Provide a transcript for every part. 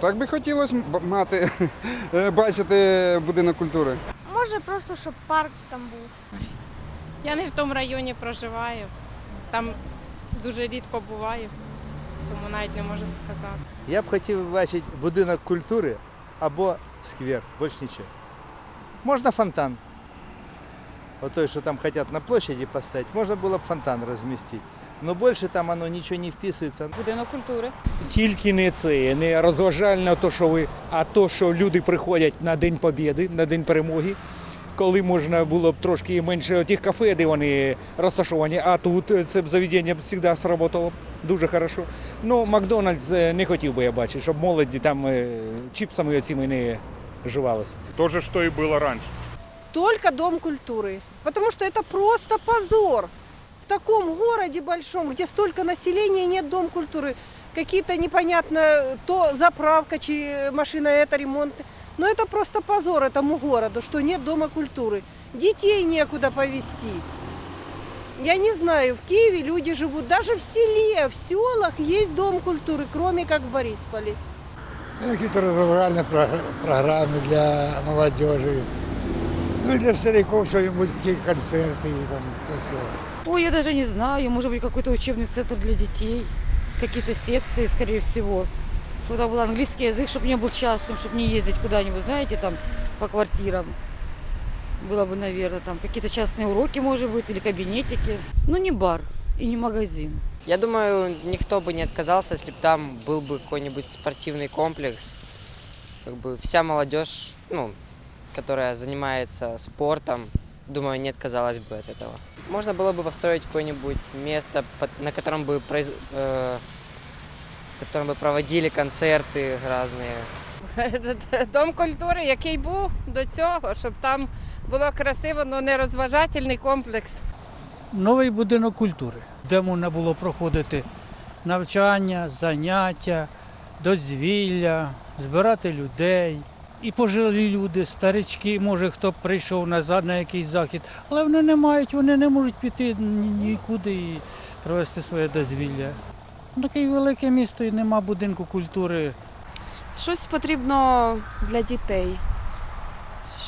так би хотілося мати, е, бачити будинок культури. Може, просто щоб парк там був. Я не в тому районі проживаю. Там дуже рідко буваю, тому навіть не можу сказати. Я б хотів бачити будинок культури або сквер, більше нічого. Можна фонтан. Отой, що там хочуть на площаді поставити, можна було б фонтан розмістити. Но більше там воно нічого не вписується. Будинок культури. Тільки не це, не розважальне, то, що ви, а то, що люди приходять на День Побєди, на День перемоги, коли можна було б трошки менше тих кафе, де вони розташовані, а тут е, це б заведення б завжди сработало б дуже хорошо. Ну, Макдональдс е, не хотів би я бачити, щоб молоді там е, чіпсами оціми не живалися. То же, что и было раньше. только Дом культуры. Потому что это просто позор. В таком городе большом, где столько населения, нет Дом культуры. Какие-то непонятно, то заправка, чи машина это, ремонт. Но это просто позор этому городу, что нет Дома культуры. Детей некуда повезти. Я не знаю, в Киеве люди живут, даже в селе, в селах есть Дом культуры, кроме как в Борисполе. Якісь розважальні програ- програми для молодежи. Ну і для стариків що-нибудь такі концерти і там то все. Ой, я даже не знаю, может быть какой-то учебный центр для детей, какие-то секции, скорее всего. Чтобы там был английский язык, чтобы не был частым, чтобы не ездить куда-нибудь, знаете, там по квартирам. Было бы, наверное, там какие-то частные уроки, может быть, или кабинетики. Ну, не бар и не магазин. Я думаю, никто бы не отказался, если бы там был бы какой-нибудь спортивный комплекс. Как бы вся молодежь, ну, которая занимается спортом, думаю, не отказалась бы от этого. Можно было бы построить какое-нибудь место, под- на котором бы, произ- э, в котором бы проводили концерты разные. Дом культури, який був до цього, щоб там було красиво, але не розважательний комплекс. новий будинок культури, де можна було проходити навчання, заняття, дозвілля, збирати людей. І пожилі люди, старички, може хто прийшов назад на якийсь захід, але вони не мають, вони не можуть піти нікуди і провести своє дозвілля. Таке велике місто і нема будинку культури. Щось потрібно для дітей,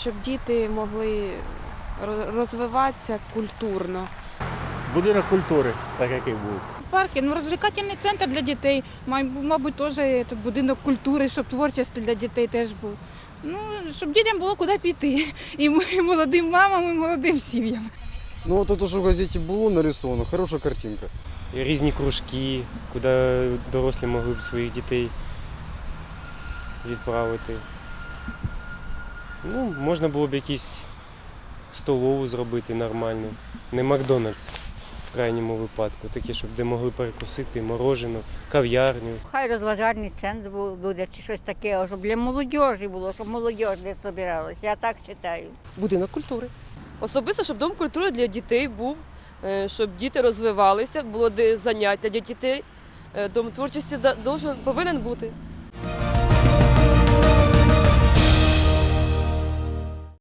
щоб діти могли розвиватися культурно. Будинок культури, так як і був. Парки, ну розвлекательний центр для дітей. Мабуть, теж тут будинок культури, щоб творчість для дітей теж був. Ну, щоб дітям було куди піти. І молодим мамам, і молодим сім'ям. Ну тут уже в газеті було нарисовано, хороша картинка. різні кружки, куди дорослі могли б своїх дітей відправити. Ну, можна було б якісь столову зробити нормальну. Не Макдональдс в крайньому випадку, таке, щоб де могли перекусити морожену, кав'ярню. Хай розважальний центр буде чи щось таке, щоб для молодежі було, щоб молодіж не збиралася. Я так вважаю. Будинок культури. Особисто, щоб дом культури для дітей був, е, щоб діти розвивалися, було де заняття для дітей. Е, Дом творчості повинен бути.